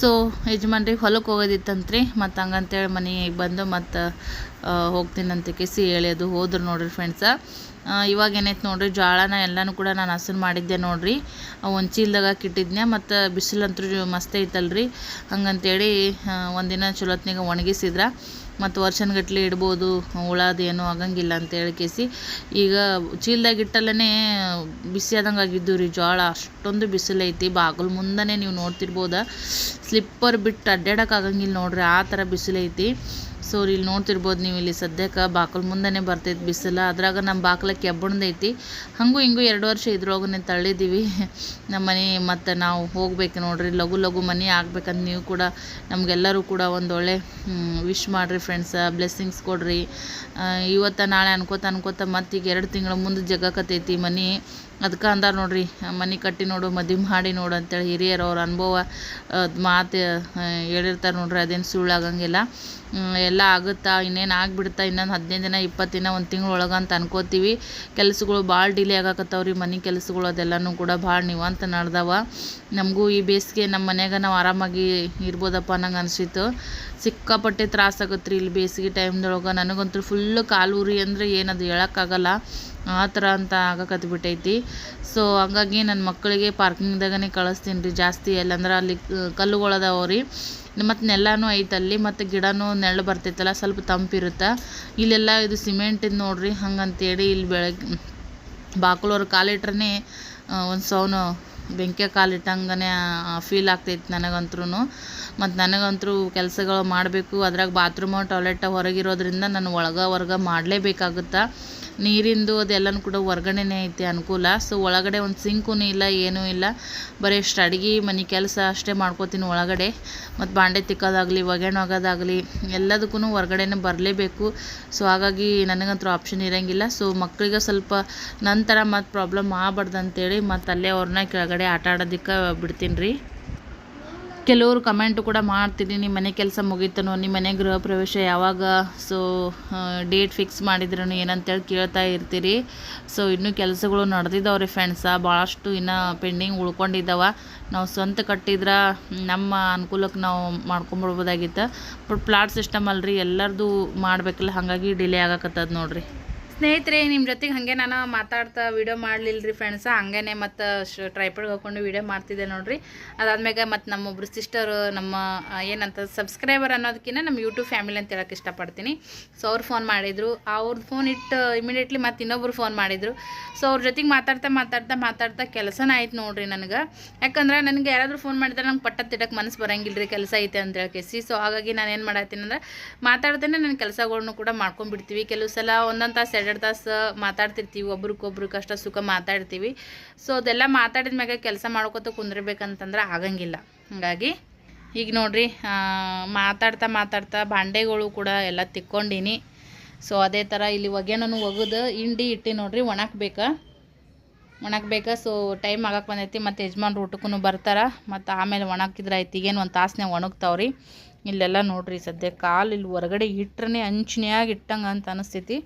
ಸೊ ಯಜಮಾನ್ರಿಗೆ ಹೊಲಕ್ಕೆ ಹೋಗೋದಿತ್ತಂತ್ರಿ ಮತ್ತು ಹಂಗಂತೇಳಿ ಮನೆಗೆ ಬಂದು ಮತ್ತು ಹೋಗ್ತೀನಂತ ಕೇಸಿ ಹೇಳಿ ಅದು ಹೋದ್ರು ನೋಡ್ರಿ ಫ್ರೆಂಡ್ಸ ಇವಾಗ ಏನೈತೆ ನೋಡಿರಿ ಜೋಳನ ಎಲ್ಲನೂ ಕೂಡ ನಾನು ಹಸನು ಮಾಡಿದ್ದೆ ನೋಡಿರಿ. ಒಂದು ಚೀಲದಾಗ ಇಟ್ಟಿದ್ನೆ ಮತ್ತು ಬಿಸಿಲಂತೂ ಮಸ್ತ್ ಐತಲ್ರಿ. ಹಂಗಂತೇಳಿ ಒಂದಿನ ಚಲೋತ್ನಾಗ ಒಣಗಿಸಿದ್ರ. ಮತ್ತು ವರ್ಷನಗಟ್ಲೆ ಇಡ್ಬೋದು ಹುಳದೇನು ಆಗಂಗಿಲ್ಲ ಅಂತೇಳಿ ಕೇಸಿ. ಈಗ ಚೀಲದಾಗ ಇಟ್ಟಲ್ಲೇ ಬಿಸಿ ಆದಂಗೆ ಆಗಿದ್ದು ರೀ ಜೋಳ ಅಷ್ಟೊಂದು ಬಿಸಿಲೈತಿ ಬಾಗಿಲು ಮುಂದೆ ನೀವು ನೋಡ್ತಿರ್ಬೋದ. ಸ್ಲಿಪ್ಪರ್ ಬಿಟ್ಟು ಅಡ್ಡಾಡೋಕ್ಕಾಗಂಗಿಲ್ಲ ನೋಡ್ರಿ. ಆ ಥರ ಬಿಸಿಲೈತಿ ಸೊ ಇಲ್ಲಿ ನೋಡ್ತಿರ್ಬೋದು ನೀವು ಇಲ್ಲಿ ಸದ್ಯಕ್ಕೆ ಬಾಕಲ್ ಮುಂದೆನೇ ಬರ್ತೈತೆ ಬಿಸಿಲು. ಅದ್ರಾಗ ನಮ್ಮ ಬಾಕಲಕ್ಕೆ ಎಬ್ಬಣ್ದೈತಿ ಹಾಗೂ ಹಿಂಗೂ ಎರಡು ವರ್ಷ ಇದ್ರೊಳಗನೆ ತಳ್ಳಿದ್ದೀವಿ ನಮ್ಮ ಮನೆ ಮತ್ತು ನಾವು ಹೋಗ್ಬೇಕು ನೋಡ್ರಿ. ಲಘು ಲಘು ಮನೆ ಆಗ್ಬೇಕಂತ ನೀವು ಕೂಡ ನಮಗೆಲ್ಲರೂ ಕೂಡ ಒಂದೊಳ್ಳೆ ವಿಶ್ ಮಾಡಿರಿ ಫ್ರೆಂಡ್ಸ ಬ್ಲೆಸ್ಸಿಂಗ್ಸ್ ಕೊಡ್ರಿ. ಇವತ್ತು ನಾಳೆ ಅನ್ಕೋತ ಅನ್ಕೋತ ಮತ್ತೆ ಈಗ ಎರಡು ತಿಂಗಳ ಮುಂದೆ ಜಗಕತೈತಿ ಮನೆ. ಅದಕ್ಕೆ ಅಂದಾರ ನೋಡ್ರಿ ಮನೆ ಕಟ್ಟಿ ನೋಡು, ಮದುವೆ ಮಾಡಿ ನೋಡು ಅಂತೇಳಿ ಹಿರಿಯರು ಅವ್ರ ಅನುಭವ ಮಾತು ಹೇಳಿರ್ತಾರೆ ನೋಡ್ರಿ ಅದೇನು ಸುಳ್ಳಾಗಂಗಿಲ್ಲ ಆಗಂಗಿಲ್ಲ. ಎಲ್ಲ ಆಗುತ್ತಾ, ಇನ್ನೇನು ಆಗಿಬಿಡ್ತಾ, ಇನ್ನೊಂದು ಹದಿನೈದು ದಿನ ಇಪ್ಪತ್ತು ದಿನ, ಒಂದು ತಿಂಗಳು ಒಳಗೆ ಅಂತ ಅನ್ಕೋತೀವಿ. ಕೆಲಸಗಳು ಭಾಳ ಡಿಲೇ ಆಗಕತ್ತಾವ್ರಿ ಮನೆ ಕೆಲಸಗಳು ಅದೆಲ್ಲನೂ ಕೂಡ ಭಾಳ ನಿವಾಂತ ನಡ್ದಾವ. ನಮಗೂ ಈ ಬೇಸಿಗೆ ನಮ್ಮ ಮನ್ಯಾಗ ನಾವು ಆರಾಮಾಗಿ ಇರ್ಬೋದಪ್ಪ ಅನ್ನಂಗೆ ಅನಿಸಿತ್ತು. ಸಿಕ್ಕಾಪಟ್ಟೆ ತ್ರಾಸ ಆಗತ್ತೆ ರೀ ಇಲ್ಲಿ ಬೇಸಿಗೆ ಟೈಮ್ದೊಳಗೆ ನನಗಂತೂ ಫುಲ್ಲು ಕಾಲು ಉರಿ ಅಂದರೆ ಏನದು ಹೇಳೋಕ್ಕಾಗಲ್ಲ. ಆ ಥರ ಅಂತ ಆಗಕತ್ಬಿಟ್ಟೈತಿ ಸೊ ಹಂಗಾಗಿ ನನ್ನ ಮಕ್ಕಳಿಗೆ ಪಾರ್ಕಿಂಗ್ದಾಗನೇ ಕಳಿಸ್ತೀನಿ ರೀ ಜಾಸ್ತಿ. ಎಲ್ಲಂದ್ರೆ ಅಲ್ಲಿ ಕಲ್ಲುಗಳದಾವ ರೀ. ಮತ್ತು ನೆಲನೂ ಐತಲ್ಲಿ ಮತ್ತು ಗಿಡನೂ ನೆರಳು ಬರ್ತೈತಲ್ಲ, ಸ್ವಲ್ಪ ತಂಪಿರುತ್ತೆ ಇಲ್ಲೆಲ್ಲ ಇದು ಸಿಮೆಂಟಿಂದು ನೋಡ್ರಿ, ಹಂಗಂತೇಳಿ ಇಲ್ಲಿ ಬೆಳಗ್ಗೆ ಬಾಕ್ಲವ್ರು ಕಾಲಿಟ್ರೇ ಒಂದು ಸೌನು ಬೆಂಕಿ ಕಾಲಿಟ್ಟಂಗನೆ ಫೀಲ್ ಆಗ್ತೈತೆ ನನಗಂತ್ರೂ ಮತ್ತು ನನಗಂತೂ ಕೆಲಸಗಳು ಮಾಡಬೇಕು. ಅದ್ರಾಗ ಬಾತ್ರೂಮು ಟಾಯ್ಲೆಟ್ ಹೊರಗಿರೋದ್ರಿಂದ ನಾನು ಒಳಗೆ, ಹೊರ್ಗೆ ಮಾಡಲೇಬೇಕಾಗುತ್ತೆ. ನೀರಿಂದು ಅದೆಲ್ಲನೂ ಕೂಡ ಹೊರ್ಗಡೆನೇ ಐತೆ ಅನುಕೂಲ. ಸೊ ಒಳಗಡೆ ಒಂದು ಸಿಂಕೂ ಇಲ್ಲ, ಏನೂ ಇಲ್ಲ. ಬರೀ ಎಷ್ಟು ಅಡುಗೆ ಮನೆ ಕೆಲಸ ಅಷ್ಟೇ ಮಾಡ್ಕೋತೀನಿ ಒಳಗಡೆ. ಮತ್ತು ಬಾಂಡೆ ತಿಕ್ಕೋದಾಗಲಿ ಒಗೆಣ್ ಒಗೋದಾಗಲಿ ಎಲ್ಲದಕ್ಕೂ ಹೊರ್ಗಡೆನೇ ಬರಲೇಬೇಕು. ಸೊ ಹಾಗಾಗಿ ನನಗಂತೂ ಆಪ್ಷನ್ ಇರೋಂಗಿಲ್ಲ. ಸೊ ಮಕ್ಕಳಿಗೆ ಸ್ವಲ್ಪ ನಂತರ ಮತ್ತು ಪ್ರಾಬ್ಲಮ್ ಆಗ್ಬಾರ್ದು ಅಂತೇಳಿ ಮತ್ತು ಅಲ್ಲೇ ಅವ್ರನ್ನ ಕೆಳಗಡೆ ಆಟ ಆಡೋದಕ್ಕೆ ಬಿಡ್ತೀನಿ ರೀ. ಕೆಲವರು ಕಮೆಂಟು ಕೂಡ ಮಾಡ್ತೀನಿ ನಿಮ್ಮ ಮನೆ ಕೆಲಸ ಮುಗೀತನೋ ನಿಮ್ಮ ಮನೆ ಗೃಹ ಪ್ರವೇಶ ಯಾವಾಗ? ಸೊ ಡೇಟ್ ಫಿಕ್ಸ್ ಮಾಡಿದ್ರೂ ಏನಂತೇಳಿ ಕೇಳ್ತಾ ಇರ್ತೀರಿ. ಸೊ ಇನ್ನೂ ಕೆಲಸಗಳು ನಡೆದಿದ್ದಾವೆ ರೀ ಫ್ರೆಂಡ್ಸ ಭಾಳಷ್ಟು ಇನ್ನು ಪೆಂಡಿಂಗ್ ಉಳ್ಕೊಂಡಿದ್ದಾವೆ ನಾವು ಸ್ವಂತ ಕಟ್ಟಿದ್ರೆ ನಮ್ಮ ಅನುಕೂಲಕ್ಕೆ ನಾವು ಮಾಡ್ಕೊಂಬಿಡ್ಬೋದಾಗಿತ್ತು. ಬಟ್ ಪ್ಲಾಟ್ ಸಿಸ್ಟಮ್ ಅಲ್ರಿ, ಎಲ್ಲರದು ಮಾಡಬೇಕಲ್ಲ, ಹಾಗಾಗಿ ಡಿಲೇ ಆಗಕತ್ತದ ನೋಡ್ರಿ. ಸ್ನೇಹಿತರೆ ನಿಮ್ಮ ಜೊತೆಗೆ ಹಾಗೆ ನಾನು ಮಾತಾಡ್ತಾ ವಿಡಿಯೋ ಮಾಡಲಿಲ್ಲ ರೀ ಫ್ರೆಂಡ್ಸ ಹಂಗೇನೆ ಮತ್ತು ಟ್ರೈಪಡ್ಗೆ ಹಾಕೊಂಡು ವೀಡಿಯೋ ಮಾಡ್ತಿದ್ದೆ ನೋಡಿರಿ. ಅದಾದ್ಮೇಲೆ ಮತ್ತು ನಮ್ಮೊಬ್ರು ಸಿಸ್ಟರು ನಮ್ಮ ಏನಂತ ಸಬ್ಸ್ಕ್ರೈಬರ್ ಅನ್ನೋದಕ್ಕಿಂತ ನಮ್ಮ ಯೂಟ್ಯೂಬ್ ಫ್ಯಾಮಿಲಿ ಅಂತ ಹೇಳಕ್ಕೆ ಇಷ್ಟಪಡ್ತೀನಿ. ಸೊ ಅವ್ರು ಫೋನ್ ಮಾಡಿದರು. ಅವ್ರದ್ದು ಫೋನ್ ಇಟ್ಟು ಇಮಿಡಿಯೇಟ್ಲಿ ಮತ್ತು ಇನ್ನೊಬ್ರು ಫೋನ್ ಮಾಡಿದರು. ಸೊ ಅವ್ರ ಜೊತೆಗೆ ಮಾತಾಡ್ತಾ ಮಾತಾಡ್ತಾ ಮಾತಾಡ್ತಾ ಕೆಲಸನ ಆಯ್ತು ನೋಡ್ರಿ ನನಗೆ. ಯಾಕಂದ್ರೆ ನನಗೆ ಯಾರಾದರೂ ಫೋನ್ ಮಾಡಿದ್ರೆ ನಂಗೆ ಪಟ್ಟ ತಿಡಕ್ಕೆ ಮನಸ್ಸು ಬರಂಗಿಲ್ಲ ರೀ ಕೆಲಸ ಐತೆ ಅಂತ ಹೇಳ್ಕೇಸಿ ಸೊ ಹಾಗಾಗಿ ನಾನು ಏನು ಮಾಡತ್ತೀನಿ ಅಂದ್ರೆ ಮಾತಾಡ್ತೇನೆ ನನ್ನ ಕೆಲಸಗಳ್ನು ಕೂಡ ಮಾಡ್ಕೊಂಡ್ಬಿಡ್ತೀವಿ. ಕೆಲವು ಸಲ ಒಂದೊಂದು ತಾಸು ಎರಡೆರಡು ತಾಸು ಮಾತಾಡ್ತಿರ್ತೀವಿ, ಒಬ್ರಿಗೊಬ್ರು ಕಷ್ಟ ಸುಖ ಮಾತಾಡ್ತೀವಿ. ಸೊ ಅದೆಲ್ಲ ಮಾತಾಡಿದ ಮ್ಯಾಗ ಕೆಲಸ ಮಾಡ್ಕೊತ ಕುಂದ್ರಬೇಕಂತಂದ್ರೆ ಆಗಂಗಿಲ್ಲ. ಹಾಗಾಗಿ ಈಗ ನೋಡ್ರಿ ಮಾತಾಡ್ತಾ ಮಾತಾಡ್ತಾ ಬಾಂಡೆಗಳು ಕೂಡ ಎಲ್ಲ ತಿಕ್ಕೊಂಡಿನಿ. ಸೊ ಅದೇ ಥರ ಇಲ್ಲಿ ಒಗೆನೂ ಒಗೆದು ಹಿಂಡಿ ಇಟ್ಟು ನೋಡ್ರಿ, ಒಣಕ್ಬೇಕಾ. ಒಣಕ್ಬೇಕು ಸೊ ಟೈಮ್ ಆಗಕ್ಕೆ ಬಂದೈತಿ, ಮತ್ತು ಯಜಮಾನ್ರು ಊಟಕ್ಕೂ ಬರ್ತಾರೆ, ಮತ್ತು ಆಮೇಲೆ ಒಣಕಿದ್ರೆ ಆಯ್ತು, ಈಗೇನು ಒಂದು ತಾಸನೇ ಒಣಗ್ತಾವ್ರಿ. ಇಲ್ಲೆಲ್ಲ ನೋಡ್ರಿ ಸದ್ಯ ಕಾಲು ಇಲ್ಲಿ ಹೊರಗಡೆ ಇಟ್ರೇ ಅಂಚಿನ್ಯಾಗ ಇಟ್ಟಂಗೆ ಅಂತ ಅನಿಸ್ತೈತಿ.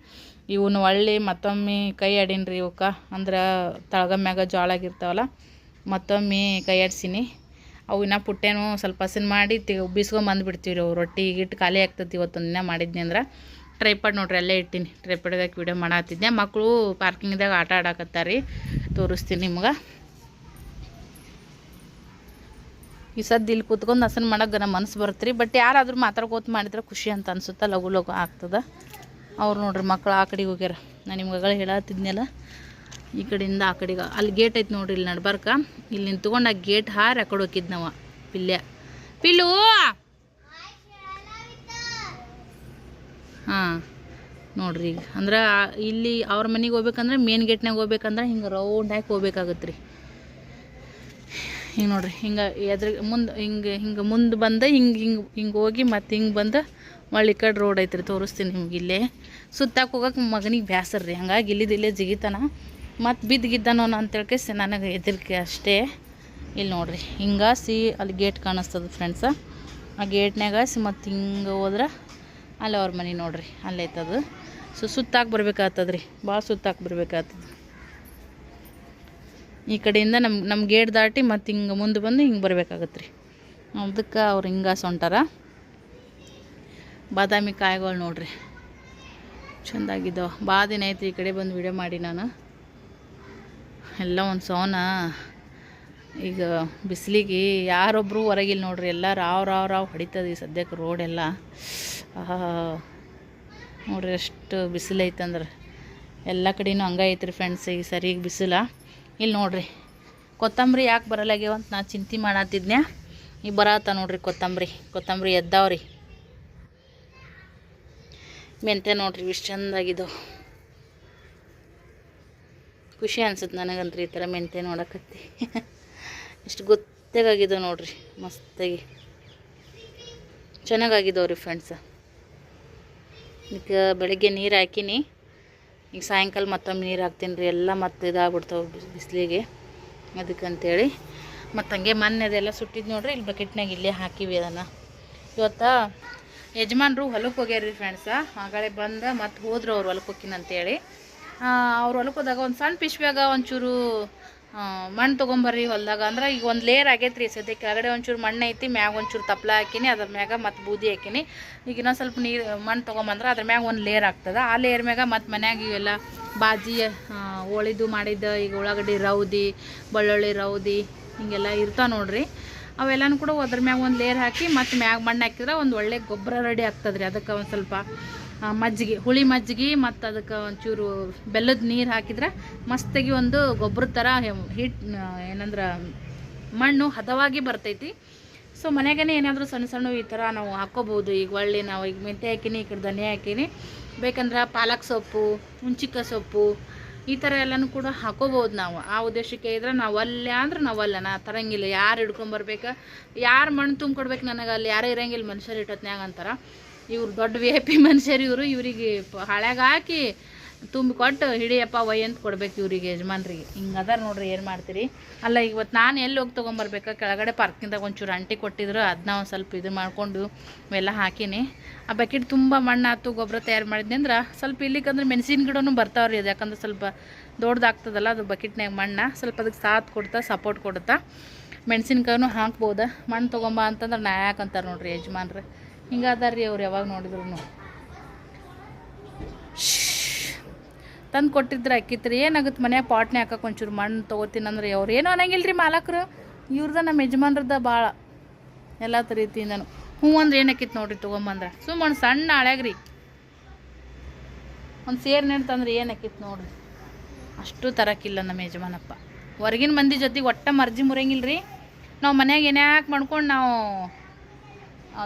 ಇವನ್ನ ಒಳ್ಳೆ ಮತ್ತೊಮ್ಮೆ ಕೈ ಆಡಿನ್ರಿ ಇವಕ್ಕೆ? ಅಂದ್ರೆ ತಳಗಮ್ಯಾಗ ಜೋಳ ಆಗಿರ್ತಾವಲ್ಲ, ಮತ್ತೊಮ್ಮೆ ಕೈ ಆಡ್ಸೀನಿ. ಅವು ಇನ್ನೂ ಪುಟ್ಟೇನು ಸ್ವಲ್ಪ ಹಸಿನ ಮಾಡಿ ತಿ ಬೀಸ್ಕೊಂಬಂದು ಬಿಡ್ತೀವಿ ರೀ ಅವು. ರೊಟ್ಟಿ ಇಟ್ಟು ಖಾಲಿ ಆಗ್ತೈತಿ ಇವತ್ತೊಂದು ದಿನ ಮಾಡಿದ್ನಿ ಅಂದ್ರೆ. ಟ್ರೈಪಾಡ್ ನೋಡ್ರಿ ಅಲ್ಲೇ ಇಟ್ಟೀನಿ. ಟ್ರೈಪಾಡ್ದಾಗ ವೀಡಿಯೋ ಮಾಡತ್ತಿದ್ದೆ ಮಕ್ಕಳು ಪಾರ್ಕಿಂಗ್ದಾಗ ಆಟ ಆಡಕತ್ತಾರ. ತೋರಿಸ್ತೀನಿ ನಿಮ್ಗೆ. ಈ ಸದ್ದು ಇಲ್ಲಿ ಕೂತ್ಕೊಂಡು ಹಸನ್ ಮಾಡಕ್ಕೆ ನಮ್ಮ ಮನಸ್ಸು ಬರುತ್ತೆ ಬಟ್ ಯಾರಾದರೂ ಮಾತಾಡ್ಕೋತ ಮಾಡಿದ್ರೆ ಖುಷಿ ಅಂತ ಅನ್ಸುತ್ತೆ? ಲಘು ಲಘು ಆಗ್ತದೆ. ಅವ್ರು ನೋಡ್ರಿ ಮಕ್ಕಳು ಆ ಕಡೆಗೆ ಹೋಗ್ಯಾರ. ನಾನು ನಿಮ್ಗೆ ಹೇಳತ್ತಿದ್ನಲ್ಲ ಈ ಕಡೆಯಿಂದ ಆ ಕಡೆಗೆ. ಅಲ್ಲಿ ಗೇಟ್ ಐತೆ ನೋಡ್ರಿ ಇಲ್ಲಿ ನಡ್ಬಾರ್ಕ. ಇಲ್ಲಿ ನಿಂತ್ಕೊಂಡು ಆ ಗೇಟ್ ಹಾರಿ ಆ ಕಡೆ ನಾವು, ಪಿಲ್ಯ. ಪಿಲ್ಲು! ಹಾಂ, ನೋಡ್ರಿ ಈಗ. ಅಂದ್ರೆ ಇಲ್ಲಿ ಅವ್ರ ಮನೆಗೆ ಹೋಗ್ಬೇಕಂದ್ರೆ ಮೇನ್ ಗೇಟ್ನಾಗ ಹೋಗ್ಬೇಕಂದ್ರೆ ಹಿಂಗೆ ರೌಂಡ್ ಹಾಕಿ ಹೋಗ್ಬೇಕಾಗತ್ತೆ ರೀ ಹಿಂಗೆ ನೋಡ್ರಿ, ಹಿಂಗೆ ಎದ್ರ, ಮುಂದೆ ಹಿಂಗೆ ಹಿಂಗೆ ಮುಂದೆ ಬಂದು, ಹಿಂಗೆ ಹಿಂಗೆ ಹಿಂಗೆ ಹೋಗಿ ಮತ್ತೆ ಹಿಂಗೆ ಬಂದು ಒಳ್ಳೆ ಕಡೆ ರೋಡ್ ಐತ್ರಿ, ತೋರಿಸ್ತೀನಿ ನಿಮ್ಗೆ ಇಲ್ಲೇ. ಸುತ್ತಾಕ ಹೋಗಕ್ಕೆ ಮಗನಿಗೆ ಬ್ಯಾಸರ ರೀ ಹಂಗಾಗಿ ಇಲ್ಲಿದ್ದು ಇಲ್ಲೇ ಜಿಗಿತಾನ. ಮತ್ತು ಬಿದ್ದು ಗಿದ್ದಾನೋ ಅಂತೇಳ್ಕೆ ನನಗೆ ಹೆದರಿಕೆ ಅಷ್ಟೇ. ಇಲ್ಲಿ ನೋಡ್ರಿ ಹಿಂಗಾಸಿ ಅಲ್ಲಿ ಗೇಟ್ ಕಾಣಿಸ್ತದೆ ಫ್ರೆಂಡ್ಸ ಆ ಗೇಟ್ನಾಗಾಸಿ ಮತ್ತು ಹಿಂಗೆ ಹೋದ್ರೆ ಅಲ್ಲಿ ಅವ್ರ ಮನೆ ನೋಡ್ರಿ ಅಲ್ಲೈತದು ಸೊ ಸುತ್ತಾಕಿ ಬರ್ಬೇಕಾಗ್ತದ್ರಿ ಭಾಳ ಸುತ್ತಾಕಿ ಬರ್ಬೇಕಾಗ್ತದೆ. ಈ ಕಡೆಯಿಂದ ನಮ್ಮ ನಮ್ಮ ಗೇಟ್ ದಾಟಿ ಮತ್ತು ಹಿಂಗೆ ಮುಂದೆ ಬಂದು ಹಿಂಗೆ ಬರಬೇಕಾಗತ್ತೆ ರೀ ಅದಕ್ಕೆ ಅವ್ರು ಹಿಂಗೆ ಸೊಂಟಾರ. ಬಾದಾಮಿ ಕಾಯಿಗಳು ನೋಡ್ರಿ. ಚೆಂದಾಗಿದ್ದಾವೆ. ಭಾಳ ದಿನ ಆಯ್ತು ಈ ಕಡೆ ಬಂದು ವಿಡಿಯೋ ಮಾಡಿ ನಾನು. ಎಲ್ಲ ಒಂದು ಸೋನ. ಈಗ ಬಿಸಿಲಿಗೆ ಯಾರೊಬ್ಬರು ಹೊರಗಿಲ್ಲ ನೋಡ್ರಿ. ಎಲ್ಲ ರಾವ್ ರಾವ್ ರಾವ್ ಹೊಡಿತದೆ ಈ ಸದ್ಯಕ್ಕೆ ರೋಡೆಲ್ಲ ನೋಡ್ರಿ ಎಷ್ಟು ಬಿಸಿಲು ಐತಂದ್ರೆ. ಎಲ್ಲ ಕಡೆನೂ ಹಂಗೆ ಐತ್ರಿ ಫ್ರೆಂಡ್ಸ್ ಈಗ ಸರಿ ಈಗ ಬಿಸಿಲ. ಇಲ್ಲಿ ನೋಡ್ರಿ. ಕೊತ್ತಂಬರಿ ಯಾಕೆ ಬರಲಾಗ್ಯವ ಅಂತ ನಾ ಚಿಂತೆ ಮಾಡತ್ತಿದ್ನ್ಯಾ ಈಗ ಬರತ್ತ ನೋಡ್ರಿ ಕೊತ್ತಂಬರಿ. ಕೊತ್ತಂಬರಿ ಎದ್ದಾವ್ರಿ. ಮೆಂತೆ ನೋಡ್ರಿ ಇಷ್ಟು ಚಂದಾಗಿದ್ದು ಖುಷಿ ಅನ್ಸುತ್ತೆ ನನಗಂತ್ರಿ ಈ ಥರ ಮೆಂತೆ ನೋಡಕತ್ತಿ. ಇಷ್ಟು ಗೊತ್ತಾಗಿದ್ದು ನೋಡ್ರಿ, ಮಸ್ತಾಗಿ. ಚೆನ್ನಾಗಾಗಿದ್ದವ್ರಿ ಫ್ರೆಂಡ್ಸ ಈಗ ಬೆಳಗ್ಗೆ ನೀರು ಹಾಕಿನಿ. ಈಗ ಸಾಯಂಕಾಲ ಮತ್ತೊಮ್ಮೆ ನೀರು ಹಾಕ್ತೀನಿ ರೀ. ಎಲ್ಲ ಮತ್ತೆ ಇದಾಗ್ಬಿಡ್ತಾವೆ ಬಿಸಿಲಿಗೆ. ಅದಕ್ಕಂತೇಳಿ ಮತ್ತು ಹಂಗೆ ಮೊನ್ನೆ ಅದೆಲ್ಲ ಸುಟ್ಟಿದ್ದು ನೋಡ್ರಿ ಇಲ್ಲಿ ಬಕೆಟ್ನಾಗ ಇಲ್ಲೇ ಹಾಕಿವಿ ಅದನ್ನು. ಇವತ್ತು ಯಜಮಾನ್ರು ಹೊಲಕ್ಕೆ ಹೋಗ್ಯಾರ ಫ್ರೆಂಡ್ಸ ಆಗಳೇ ಬಂದು ಮತ್ತೆ ಹೋದ್ರು ಅವ್ರು ಹೊಲಕ್ಕೆ ಹೋಗ್ತೀನಿ ಅಂತೇಳಿ. ಅವ್ರು ಹೊಲಕ್ಕೆ ಹೋದಾಗ ಒಂದು ಸಣ್ಣ ಪಿಶ್ವ್ಯಾಗ ಒಂಚೂರು ಮಣ್ಣು ತೊಗೊಂಬರ್ರಿ ಹೊಲ್ದಾಗ. ಅಂದ್ರೆ ಈಗ ಒಂದು ಲೇಯರ್ ಆಗೈತೆ ರೀ ಸದ್ಯ ಕೆಳಗಡೆ ಒಂಚೂರು ಮಣ್ಣು ಐತಿ, ಮ್ಯಾಗ ಒಂಚೂರು ತಪ್ಪಲ ಹಾಕಿನಿ, ಅದ್ರ ಮ್ಯಾಗ ಮತ್ತು ಬೂದಿ ಹಾಕಿನಿ. ಈಗ ಇನ್ನೊಂದು ಸ್ವಲ್ಪ ನೀರು, ಮಣ್ಣು ತೊಗೊಂಬಂದ್ರೆ ಅದ್ರ ಮ್ಯಾಗ ಒಂದು ಲೇಯರ್ ಆಗ್ತದೆ. ಆ ಲೇಯರ್ ಮ್ಯಾಗ ಮತ್ತು ಮನ್ಯಾಗ ಇವೆಲ್ಲ ಬಾಜಿ ಹೋಳಿದು ಮಾಡಿದ್ದ, ಈಗ ಉಳ್ಳಾಗಡ್ಡಿ ರೌದಿ, ಬೆಳ್ಳುಳ್ಳಿ ರೌದಿ, ಹಿಂಗೆಲ್ಲ ಇರ್ತಾವೆ ನೋಡ್ರಿ. ಅವೆಲ್ಲನೂ ಕೂಡ ಅದ್ರ ಮ್ಯಾಗ ಒಂದು ಲೇಯರ್ ಹಾಕಿ ಮತ್ತು ಮ್ಯಾಗ ಮಣ್ಣು ಹಾಕಿದ್ರೆ ಒಂದು ಒಳ್ಳೆ ಗೊಬ್ಬರ ರೆಡಿ ಆಗ್ತದೆ ಅದಕ್ಕೆ ಒಂದು ಸ್ವಲ್ಪ ಮಜ್ಜಿಗೆ, ಹುಳಿ ಮಜ್ಜಿಗೆ ಮತ್ತು ಅದಕ್ಕೆ ಒಂಚೂರು ಬೆಲ್ಲದ ನೀರು ಹಾಕಿದ್ರೆ ಮಸ್ತಾಗಿ ಒಂದು ಗೊಬ್ಬರ ಥರ ಹಿಟ್ ಏನಂದ್ರೆ ಮಣ್ಣು ಹದವಾಗಿ ಬರ್ತೈತಿ. ಸೊ ಮನೆಗೇ ಏನಾದರೂ ಸಣ್ಣ ಸಣ್ಣ ಈ ಥರ ನಾವು ಹಾಕ್ಕೋಬೋದು ಈಗ ಒಳ್ಳೆ ನಾವು ಈಗ ಮೆಂತೆ ಹಾಕಿನಿ, ಈ ಕಡೆ ಧನಿಯಾ ಹಾಕಿನಿ. ಬೇಕಂದ್ರೆ ಪಾಲಕ್ ಸೊಪ್ಪು ಹುಂಚಿಕ ಸೊಪ್ಪು, ಈ ಥರ ಎಲ್ಲನೂ ಕೂಡ ಹಾಕೋಬೋದು ನಾವು. ಆ ಉದ್ದೇಶಕ್ಕೆ ಇದ್ರೆ ನಾವು ಅಲ್ಲೇ ಅಂದ್ರೆ ನಾವು ಅಲ್ಲ ನಾ ತರಂಗಿಲ್ಲ. ಯಾರು ಹಿಡ್ಕೊಂಬರ್ಬೇಕು ಯಾರು ಮಣ್ಣು ತುಂಬಿಕೊಡ್ಬೇಕು ನನಗೆ ಅಲ್ಲಿ, ಯಾರೇ ಇರಂಗಿಲ್ಲ ಮನುಷ್ಯರು ಇಟ್ಟತ್ನ್ಯಾಗ ಅಂತಾರೆ. ಇವ್ರು ದೊಡ್ಡ ವಿ ಐ ಪಿ ಮನುಷ್ಯರು ಇವರು, ಇವರಿಗೆ ಹಳೆಗೆ ಹಾಕಿ ತುಂಬಿ ಕೊಟ್ಟು ಹಿಡಿಯಪ್ಪ, ವೈ ಅಂತ ಕೊಡ್ಬೇಕು ಇವರಿಗೆ ಯಜಮಾನ್ರಿಗೆ. ಹಿಂಗೆ ಅದಾರ ನೋಡ್ರಿ, ಏನು ಮಾಡ್ತೀರಿ? ಅಲ್ಲ ಇವತ್ತು ನಾನು ಎಲ್ಲಿ ಹೋಗಿ ತೊಗೊಂಬರ್ಬೇಕಾ? ಕೆಳಗಡೆ ಪಾರ್ಕಿಂದಾಗ ಒಂಚೂರು ಅಂಟಿ ಕೊಟ್ಟಿದ್ರು ಅದನ್ನ ಒಂದು ಸ್ವಲ್ಪ ಇದು ಮಾಡಿಕೊಂಡು ಇವೆಲ್ಲ ಹಾಕೀನಿ. ಆ ಬಕೆಟ್ ತುಂಬ ಮಣ್ಣು ಆತು ಗೊಬ್ಬರ ತಯಾರು ಮಾಡಿದ್ನಿ ಅಂದ್ರೆ ಸ್ವಲ್ಪ ಇಲ್ಲಿಕಂದ್ರೆ ಮೆಣಸಿನ ಗಿಡನೂ ಬರ್ತಾವ್ರಿ ಅದು. ಯಾಕಂದ್ರೆ ಸ್ವಲ್ಪ ದೊಡ್ಡದಾಗ್ತದಲ್ಲ ಅದು ಬಕೆಟ್ನಾಗ ಮಣ್ಣು. ಸ್ವಲ್ಪ ಅದಕ್ಕೆ ಸಾಥ್ ಕೊಡ್ತಾ ಸಪೋರ್ಟ್ ಕೊಡುತ್ತಾ ಮೆಣಸಿನ್ಕಾಯೂ ಹಾಕ್ಬೋದು? ಮಣ್ಣು ತೊಗೊಂಬ ಅಂತಂದ್ರೆ ನಾ ಯಾಕಂತಾರೆ ನೋಡ್ರಿ ಯಜಮಾನ್ರೆ. ಹಿಂಗೆ ಅದಾರ ರೀ ಅವ್ರು ಯಾವಾಗ ನೋಡಿದ್ರು ತಂದು ಕೊಟ್ಟಿದ್ರೆ ಅಕ್ಕಿತ್ರಿ ಏನಾಗುತ್ತೆ ಮನ್ಯಾಗ ಪಾಟ್ನೇ ಹಾಕಕ್ಕೆ ಒಂಚೂರು ಮಣ್ಣು ತೊಗೋತೀನಿ ಅಂದ್ರೆ ಅವ್ರು ಏನೂ ಅನ್ನಂಗಿಲ್ಲ ರೀ ಮಾಲಕರು. ಇವ್ರದ ನಮ್ಮ ಯಜಮಾನ್ರದ ಭಾಳ ಎಲ್ಲ ರೀತಿಯಿಂದನು ಹ್ಞೂ ಅಂದ್ರೆ ಏನಕ್ಕಿತ್ತು ನೋಡ್ರಿ ತೊಗೊಂಬಂದ್ರೆ. ಸುಮ್ಮನೆ ಸಣ್ಣ ಹಳೆಗ್ರಿ. ಒಂದು ಸೇರ್ ನೆಡ್ತಂದ್ರೆ ಏನಕ್ಕಿತ್ತು ನೋಡ್ರಿ. ಅಷ್ಟು ತರಕ್ಕಿಲ್ಲ ನಮ್ಮ ಯಜಮಾನಪ್ಪ. ಹೊರಗಿನ ಮಂದಿ ಜೊತೆಗೆ ಒಟ್ಟ ಮರ್ಜಿ ಮುರಂಗಿಲ್ಲ ರೀ ನಾವು ಮನ್ಯಾಗ ಏನ್ಯಾಕೆ ಮಾಡ್ಕೊಂಡು ನಾವು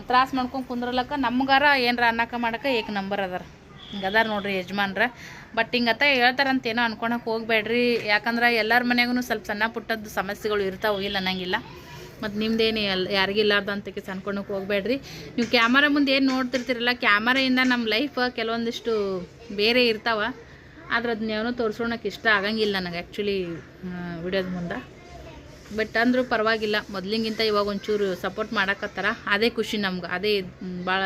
ತ್ರಾಸ ಮಾಡ್ಕೊಂಡು ಕುಂದ್ರಲಕ್ಕ ನಮ್ಗಾರ ಏನರ ಅನ್ನಕ ಮಾಡಕ್ಕೆ ಏಕ ನಂಬರ್ ಅದಾರ. ಹಿಂಗೆ ಅದಾರ ನೋಡ್ರಿ ಯಜಮಾನ್ರ. ಬಟ್ ಹಿಂಗತ್ತ ಹೇಳ್ತಾರಂತ ಏನೋ ಅನ್ಕೊಳಕ್ಕೆ ಹೋಗ್ಬೇಡ್ರಿ. ಯಾಕಂದ್ರೆ ಎಲ್ಲರ ಮನೆಗೂ ಸ್ವಲ್ಪ ಸಣ್ಣ ಪುಟ್ಟದ್ದು ಸಮಸ್ಯೆಗಳು ಇರ್ತಾವೆ, ಇಲ್ಲ ಅನ್ನಂಗಿಲ್ಲ ಮತ್ತು ನಿಮ್ದೇನು ಎಲ್ ಯಾರಿಗಿಲ್ಲಾರ್ದು ಅಂತ ಕೇಸ್ ಅನ್ಕೊಳಕ್ಕೆ ಹೋಗ್ಬೇಡ್ರಿ. ನೀವು ಕ್ಯಾಮರ ಮುಂದೆ ಏನು ನೋಡ್ತಿರ್ತೀರಲ್ಲ, ಕ್ಯಾಮರಾಯಿಂದ ನಮ್ಮ ಲೈಫ್ ಕೆಲವೊಂದಿಷ್ಟು ಬೇರೆ ಇರ್ತಾವೆ. ಆದ್ರೆ ಅದನ್ನೇನೋ ತೋರಿಸೋಣಕ್ಕೆ ಇಷ್ಟ ಆಗಂಗಿಲ್ಲ ನನಗೆ ಆ್ಯಕ್ಚುಲಿ ವಿಡಿಯೋದ ಮುಂದೆ. ಬಟ್ ಅಂದರೂ ಪರವಾಗಿಲ್ಲ. ಮೊದಲಿಗಿಂತ ಇವಾಗ ಒಂಚೂರು ಸಪೋರ್ಟ್ ಮಾಡೋಕ್ಕತ್ತಾರ ಅದೇ ಖುಷಿ ನಮ್ಗೆ. ಅದೇ ಭಾಳ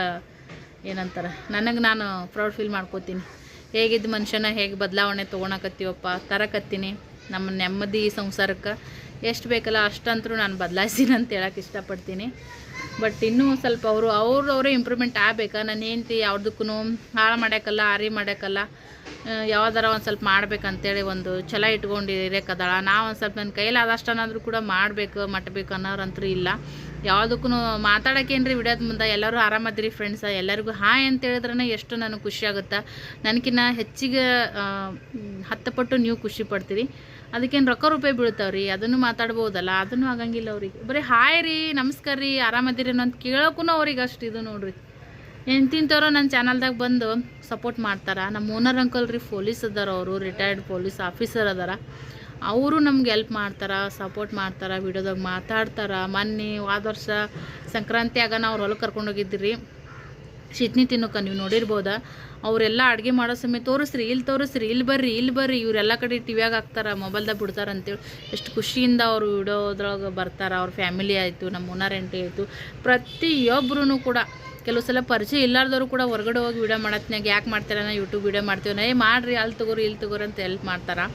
ಏನಂತಾರೆ. ನನಗೆ ನಾನು ಪ್ರೌಡ್ ಫೀಲ್ ಮಾಡ್ಕೋತೀನಿ. ಹೇಗಿದ್ದ ಮನುಷ್ಯನ ಹೇಗೆ ಬದಲಾವಣೆ ತೊಗೊಳಕತ್ತೀವಪ್ಪ ತರಕತ್ತೀನಿ. ನಮ್ಮ ನೆಮ್ಮದಿ ಸಂಸಾರಕ್ಕೆ. ಎಷ್ಟು ಬೇಕಲ್ಲ ಅಷ್ಟಂತರೂ ನಾನು ಬದಲಾಯಿಸ್ತೀನಿ ಅಂತ ಹೇಳಕ್ಕೆ ಇಷ್ಟಪಡ್ತೀನಿ. ಬಟ್ ಇನ್ನೂ ಸ್ವಲ್ಪ ಅವರು ಅವ್ರು ಅವರೇ ಇಂಪ್ರೂವ್ಮೆಂಟ್ ಆಗಬೇಕಾ? ನಾನು ಹೆಂಡ್ತಿ ಯಾವ್ದಕ್ಕೂ ಹಾಳು ಮಾಡೋಕ್ಕಲ್ಲ ಆರಿ ಮಾಡೋಕ್ಕಲ್ಲ ಯಾವ್ದಾರ ಒಂದು ಸ್ವಲ್ಪ ಮಾಡ್ಬೇಕಂತೇಳಿ ಒಂದು ಛಲ ಇಟ್ಕೊಂಡಿರೇಕದಳ ನಾವು ಒಂದು ಸ್ವಲ್ಪ ನನ್ನ ಕೈಲಾದಷ್ಟನ್ನಾದರೂ ಕೂಡ ಮಾಡಬೇಕು ಮಟ್ಟಬೇಕು ಅನ್ನೋರಂತೂ ಇಲ್ಲ. ಯಾವುದಕ್ಕೂ ಮಾತಾಡೋಕೇನ್ರಿ ವಿಡಿಯೋದ ಮುಂದೆ. ಎಲ್ಲರೂ ಆರಾಮದ್ರಿ ಫ್ರೆಂಡ್ಸ ಎಲ್ಲರಿಗೂ ಹಾಯ್ ಅಂತ ಹೇಳಿದ್ರೆ ಎಷ್ಟು ನನಗೆ ಖುಷಿ ಆಗುತ್ತಾ? ನನಗಿನ್ನ ಹೆಚ್ಚಿಗೆ ಹತ್ತು ಪಟ್ಟು ನೀವು ಖುಷಿ ಪಡ್ತೀರಿ. ಅದಕ್ಕೇನು ರೊಕ್ಕ ರೂಪಾಯಿ ಬೀಳ್ತಾವ್ರಿ? ಅದನ್ನು ಮಾತಾಡ್ಬೋದಲ್ಲ? ಅದನ್ನು ಆಗಂಗಿಲ್ಲ ಅವ್ರಿಗೆ. ಬರೀ ಹಾಯ್ ರೀ, ನಮಸ್ಕಾರ ರೀ, ಆರಾಮದಿರಿ ಅಂತ ಕೇಳೋಕ್ಕೂ ಅವ್ರಿಗೆ ಅಷ್ಟು ಇದು ನೋಡ್ರಿ. ಎಂತಿಂಥವ್ರು ನನ್ನ ಚಾನಲ್ದಾಗ ಬಂದು ಸಪೋರ್ಟ್ ಮಾಡ್ತಾರೆ. ನಮ್ಮ ಓನರ್ ಅಂಕಲ್ ರೀ ಪೊಲೀಸ್ ಅದಾರ ಅವರು ರಿಟೈರ್ಡ್ ಪೊಲೀಸ್ ಆಫೀಸರ್ ಅದಾರ. ಅವರು ನಮ್ಗೆ ಎಲ್ಪ್ ಮಾಡ್ತಾರೆ ಸಪೋರ್ಟ್ ಮಾಡ್ತಾರೆ, ವಿಡಿಯೋದಾಗ ಮಾತಾಡ್ತಾರೆ. ಮೊನ್ನೆ ಹೋದ ವರ್ಷ ಸಂಕ್ರಾಂತಿಯಾಗ ನಾವು ಹೊಲಕ್ಕೆ ಕರ್ಕೊಂಡು ಹೋಗಿದ್ರಿ ಶಿಟ್ನಿ ತಿನ್ನೋಕೆ ನೀವು ನೋಡಿರ್ಬೋದ? ಅವರೆಲ್ಲ ಅಡುಗೆ ಮಾಡೋ ಸಮಯ ತೋರಿಸ್ರಿ ಇಲ್ಲಿ ತೋರಿಸ್ರಿ ಇಲ್ಲಿ ಬರ್ರಿ ಇಲ್ಲಿ ಬರ್ರಿ. ಇವರೆಲ್ಲ ಕಡೆ ಟಿವ್ಯಾಗ ಹಾಕ್ತಾರೆ ಮೊಬೈಲ್ದಾಗ ಬಿಡ್ತಾರೆ ಅಂತೇಳಿ ಎಷ್ಟು ಖುಷಿಯಿಂದ ಅವರು ವಿಡಿಯೋದ್ರೊಳಗೆ ಬರ್ತಾರೆ. ಅವ್ರ ಫ್ಯಾಮಿಲಿ ಆಯಿತು ನಮ್ಮ ಓನರ್ ಎಂಟಿ ಆಯಿತು. ಪ್ರತಿಯೊಬ್ಬರೂ ಕೂಡ ಕೆಲವು ಸಲ ಪರಿಚಯ ಇಲ್ಲಾರ್ದವರು ಕೂಡ ಹೊರಗಡೆ ಹೋಗಿ ವಿಡಿಯೋ ಮಾಡತ್ನಾಗ ಯಾಕೆ ಮಾಡ್ತಾರೆ ಯೂಟ್ಯೂಬ್ ವಿಡಿಯೋ ಮಾಡ್ತೀವಿ. ಏ ಮಾಡಿರಿ ಅಲ್ಲಿ ತಗೋರಿ ಇಲ್ಲಿ ತಗೋರಿ ಅಂತ ಹೆಲ್ಪ್ ಮಾಡ್ತಾರೆ.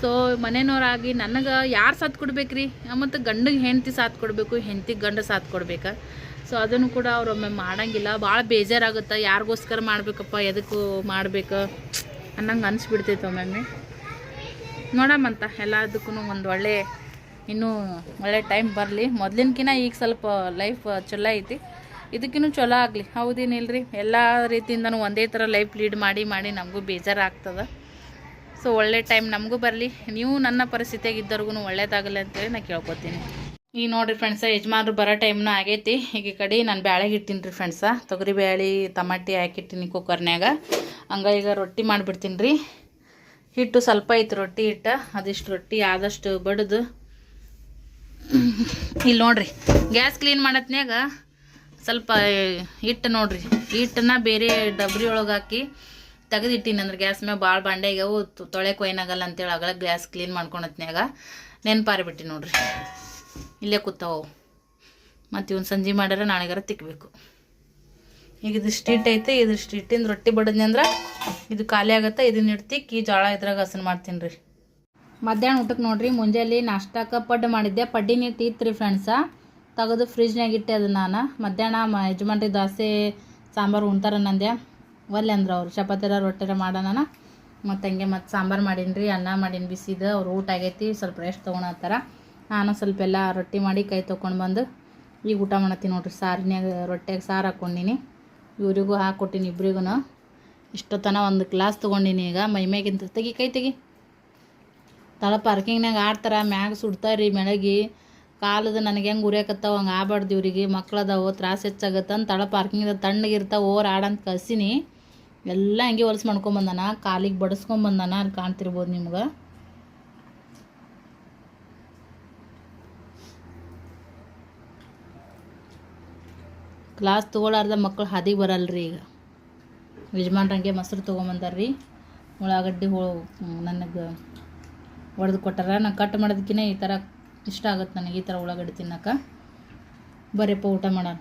ಸೊ ಮನೆಯವ್ರಾಗಿ ನನಗೆ ಯಾರು ಸಾಥ್ ಕೊಡ್ಬೇಕ್ರಿ? ಮತ್ತು ಗಂಡಿಗೆ ಹೆಂಡತಿ ಸಾಥ್ ಕೊಡಬೇಕು ಹೆಂಡತಿಗೆ ಗಂಡ ಸಾಥ್ ಕೊಡ್ಬೇಕು. ಸೊ ಅದನ್ನು ಕೂಡ ಅವ್ರು ಒಮ್ಮೆ ಮಾಡಂಗಿಲ್ಲ. ಭಾಳ ಬೇಜಾರಾಗುತ್ತೆ. ಯಾರಿಗೋಸ್ಕರ ಮಾಡಬೇಕಪ್ಪ ಎದಕ್ಕೂ ಮಾಡಬೇಕು ಅನ್ನಂಗೆ ಅನಿಸ್ಬಿಡ್ತೈತೆ ಒಮ್ಮೊಮ್ಮೆ. ನೋಡಮ್ಮಂತ ಎಲ್ಲದಕ್ಕೂ ಒಂದು ಒಳ್ಳೆ, ಇನ್ನೂ ಒಳ್ಳೆ ಟೈಮ್ ಬರಲಿ. ಮೊದಲಿನಕಿನ ಈಗ ಸ್ವಲ್ಪ ಲೈಫ್ ಚಲೋ ಐತಿ. ಇದಕ್ಕಿನ್ನೂ ಚಲೋ ಆಗಲಿ. ಹೌದೇನಿಲ್ರಿ ಎಲ್ಲ ರೀತಿಯಿಂದನೂ ಒಂದೇ ಥರ ಲೈಫ್ ಲೀಡ್ ಮಾಡಿ ಮಾಡಿ ನಮಗೂ ಬೇಜಾರಾಗ್ತದೆ. ಸೊ ಒಳ್ಳೆ ಟೈಮ್ ನಮಗೂ ಬರಲಿ. ನೀವು ನನ್ನ ಪರಿಸ್ಥಿತಿಯಾಗಿದ್ದವ್ರಿಗೂ ಒಳ್ಳೇದಾಗಲಿ ಅಂತೇಳಿ ನಾನು ಕೇಳ್ಕೊತೀನಿ. ಈಗ ನೋಡಿರಿ ಫ್ರೆಂಡ್ಸ ಯಜಮಾನ್ರು ಬರೋ ಟೈಮ್ನೂ ಆಗೈತಿ. ಈಗ ಈ ಕಡೆ ನಾನು ಬ್ಯಾಳೆಗೆ ಇಡ್ತೀನಿ ರೀ ಫ್ರೆಂಡ್ಸ ತೊಗರಿ ಬ್ಯಾಳೆ ತಮಾಟಿ ಹಾಕಿಟ್ಟಿನಿ ಕುಕ್ಕರ್ನ್ಯಾಗ ಹಂಗ ಈಗ ರೊಟ್ಟಿ ಮಾಡಿಬಿಡ್ತೀನಿ ರೀ ಹಿಟ್ಟು ಸ್ವಲ್ಪ ಐತಿ ರೊಟ್ಟಿ ಹಿಟ್ಟು, ಅದಿಷ್ಟು ರೊಟ್ಟಿ ಆದಷ್ಟು ಬಡ್ದು. ಇಲ್ಲಿ ನೋಡ್ರಿ ಗ್ಯಾಸ್ ಕ್ಲೀನ್ ಮಾಡತ್ನ್ಯಾಗ ಸ್ವಲ್ಪ ಹಿಟ್ಟು ನೋಡ್ರಿ. ಹಿಟ್ಟನ್ನ ಬೇರೆ ಡಬ್ರಿ ಒಳಗೆ ಹಾಕಿ ತೆಗೆದಿಟ್ಟಿನಿ ಅಂದ್ರೆ ಗ್ಯಾಸ್ ಮ್ಯಾಗ ಭಾಳ ಬಾಂಡೆ ಈಗ ತೊಳೆಗೆ ಏನಾಗಲ್ಲ ಅಂತೇಳಿ ಆಗಲ್ಲ ಗ್ಯಾಸ್ ಕ್ಲೀನ್ ಮಾಡ್ಕೊಳತ್ನ್ಯಾಗ ನೆನ್ಪಾರಿ ಬಿಟ್ಟಿ ನೋಡ್ರಿ. ಇಲ್ಲೇ ಕೂತಾವು. ಮತ್ತು ಇವನು ಸಂಜೆ ಮಾಡ್ಯಾರ, ನಾಳೆಗಾರ ತಿಕ್ಕಬೇಕು ಈಗ ಇದು ಹಿಟ್ಟು ಐತೆ ಇದಿಷ್ಟು ಹಿಟ್ಟಿಂದ ರೊಟ್ಟಿ ಬಡದ್ನಿ ಅಂದ್ರೆ ಇದು ಖಾಲಿ ಆಗತ್ತೆ, ಇದನ್ನ ಇಟ್ಟು ತಿಕ್ಕಿ ಜೋಳ ಇದ್ರಾಗ ಹಸನ್ ಮಾಡ್ತೀನಿ ರೀ. ಮಧ್ಯಾಹ್ನ ಊಟಕ್ಕೆ ನೋಡ್ರಿ ಮುಂಜಾನೆ ನಾಷ್ಟಕ್ಕೆ ಪಡ್ಡು ಮಾಡಿದ್ದೆ ಪಡ್ಡಿ ನೀರು ಇತ್ತು ಫ್ರೆಂಡ್ಸ. ತೆಗೆದು ಫ್ರಿಜ್ನಾಗ ಇಟ್ಟೆ ಅದು ನಾನು. ಮಧ್ಯಾಹ್ನ ಯಜಮಾನ್ರಿ ದೋಸೆ ಸಾಂಬಾರು ಉಣ್ತಾರೆ ನಂದೆ ಒಲ್ಲೆ ಅಂದ್ರೆ ಅವ್ರು. ಚಪಾತಿರ ರೊಟ್ಟಿರ ಮಾಡೋಣ ಮತ್ತು ಹಂಗೆ ಮತ್ತು ಸಾಂಬಾರು ಮಾಡೀನಿ ರೀ ಅನ್ನ ಮಾಡೀನಿ ಬಿಸಿದ, ಅವ್ರು ಊಟ ಆಗೈತಿ, ಸ್ವಲ್ಪ ರೆಸ್ಟ್ ತೊಗೊಳತ್ತಾರ ನಾನು ಸ್ವಲ್ಪ ಎಲ್ಲ ರೊಟ್ಟಿ ಮಾಡಿ ಕೈ ತೊಗೊಂಡು ಬಂದು, ಈಗ ಊಟ ಮಾಡತ್ತೀನಿ ನೋಡ್ರಿ. ಸಾರಿನಾಗ ರೊಟ್ಟಿಯಾಗ ಸಾರು ಹಾಕ್ಕೊಂಡಿನಿ. ಇವರಿಗೂ ಹಾಕ್ಕೊಟ್ಟಿನಿ ಇಬ್ರಿಗೂ ಇಷ್ಟೊತ್ತನ ಒಂದು ಗ್ಲಾಸ್ ತೊಗೊಂಡಿನಿ ಈಗ. ಮೈಮ್ಯಾಗಿಂತ ತೆಗಿ, ಕೈ ತೆಗಿ. ತಳ ಪಾರ್ಕಿಂಗ್ನಾಗ ಆಡ್ತಾರ, ಮ್ಯಾಗ ಸುಡ್ತಾರ್ರಿ ಮೆಳಗಿ. ಕಾಲದ ನನಗೆ ಹೆಂಗೆ ಉರಿಯಾಕತ್ತಾವ, ಹಂಗೆ ಆಬಾರ್ದು ಇವರಿಗೆ. ಮಕ್ಳದಾವು, ತ್ರಾಸ ಹೆಚ್ಚಾಗತ್ತಂತ ತಳ ಪಾರ್ಕಿಂಗ್ದಾಗ ತಣ್ಣಗಿರ್ತಾವ ಓರ್ ಆಡಂತ ಕಳ್ಸೀನಿ ಎಲ್ಲ ಹಂಗೆ ಹೊಲಸು ಮಾಡ್ಕೊಂಬಂದಾನ, ಕಾಲಿಗೆ ಬಡಿಸ್ಕೊಂಬಂದಾನ ಅಲ್ಲಿ ಕಾಣ್ತಿರ್ಬೋದು ನಿಮ್ಗೆ. ಕ್ಲಾಸ್ ತೊಗೊಳಾರ್ದ ಮಕ್ಕಳು ಹಾದಿಗೆ ಬರಲ್ರಿ ಈಗ. ಯಜಮಾನ್ರಂಗೆ ಮೊಸರು ತೊಗೊಂಬಂದಾರ್ರಿ. ಉಳ್ಳಾಗಡ್ಡಿ ಹೋ ನನಗೆ ಒಡೆದು ಕೊಟ್ಟಾರ. ನಾನು ಕಟ್ ಮಾಡೋದಕ್ಕಿಂತ ಈ ಥರ ಇಷ್ಟ ಆಗುತ್ತೆ ನನಗೆ ಈ ಥರ ಉಳ್ಳಾಗಡ್ಡಿ ತಿನ್ನಕ್ಕೆ ಬರೀಪ್ಪ ಊಟ ಮಾಡೋಣ